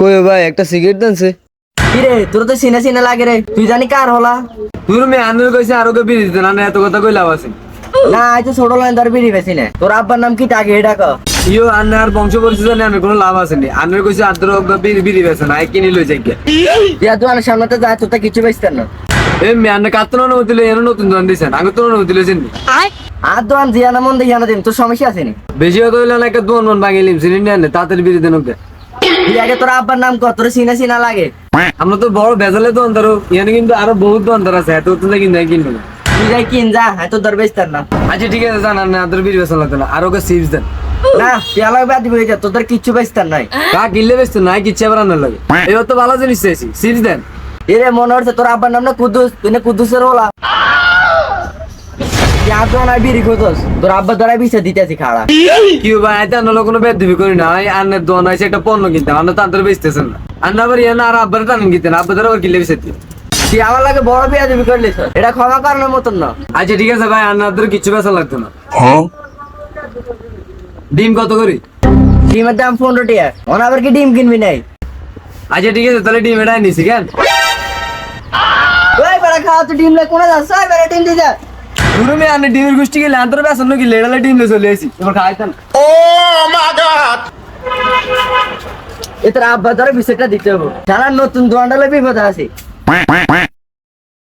কই ভাই একটা সিগারেট দেনছে কিরে তোর তো সিনে সিনে লাগে রে। তুই জানি কার হলা? তুই মেয়ে আন্দোলন কইছে আরও কে বিড়ি দিতে না এত কথা কই লাভ আছে। না আজ ছোট লাইন ধর বিড়ি বেশি না। তোর আব্বার নাম কি? টাকে এটা ক ইয়ো আন্নার আর বংশ পরিচিত জানি আমি কোনো লাভ আছে নি। আন্নার কইছে আদ্র বিড়ি বিড়ি বেছে না কিনি লই যাই গে তুই আর দোকানের সামনে তো যায় তোর তো কিছু বেচতেন না। এ মেয়ে আন্না কাতন অনুমতি লই এনো নতুন দোকান দিছেন? আগে তো অনুমতি লইছেন নি? আর দোকান জিয়ানা মন দিয়ে দিন তোর সমস্যা আছে নি বেশি কথা হইলে না একটা দোকান মন বিড়ি দেন ওকে তোর আব্বার নাম কত তোর সিনা সিনা লাগে। আমরা তো বড় বেজালে এখানে কিন্তু আরও বহুত আছে এত তো কিন্তু কিনবো না। তুই যাই কিন যা না। আচ্ছা ঠিক আছে জানান না আদ্র বিড়ি বেসন লাগতো না। আর ওকে চিপস দেন। না আলাদা বাদ দিবি তোর ধর কিচ্ছু বেচতেন নাই। কা কিনলে বেচতো না কিচ্ছে আবার আনার লাগে। এবার তো ভালো জিনিস চাইছি চিপস দেন। এরে মনে হচ্ছে তোর আব্বার নাম না কুদ্দুস তুই না কুদ্দুসের হলা ইয়া তো না বিড়ি খুঁজোস? তোর আব্বার দ্বারা বিছে দিতেছি খাড়া। কি? ভাই এতে আনলো কোনো বেদ দিবি করি না এই আন্নের দোকান আছে একটা পণ্য কিনতাম আমরা তো আন্তর বেচতেছেন আন্না আবার ইয়ানা আর আব্বার টানেন কিনতেন আব্বার দ্বারা আবার কিনলে বেচেছি তুই আমার লাগে বড় বিয়া দিবি করলি এটা ক্ষমা করানোর মতন না। আচ্ছা ঠিক আছে ভাই আন্না আদ্র কিচ্ছু বেচা লাগতো না। ডিম কত করি? ডিমের দাম পনেরো টিয়া ওনা আবার কি ডিম কিনবি নাই? আচ্ছা ঠিক আছে তাহলে ডিম এটাই নিছি কেন? ওই বেড়া খাওয়া তুই ডিম লে কোনে ওই বেড়া ডিম দিয়ে যা। পুরো আনে ডিমের গোষ্ঠী গেলে আন্তর বেসন নাকি লেড়ালে ডিম লে চলে আসি? এবার খাইতাম এ তোর আব্বা ধরে বিষয়টা দিতে হবে। সারা নতুন দোয়ান্ডালে বিপদ আছে।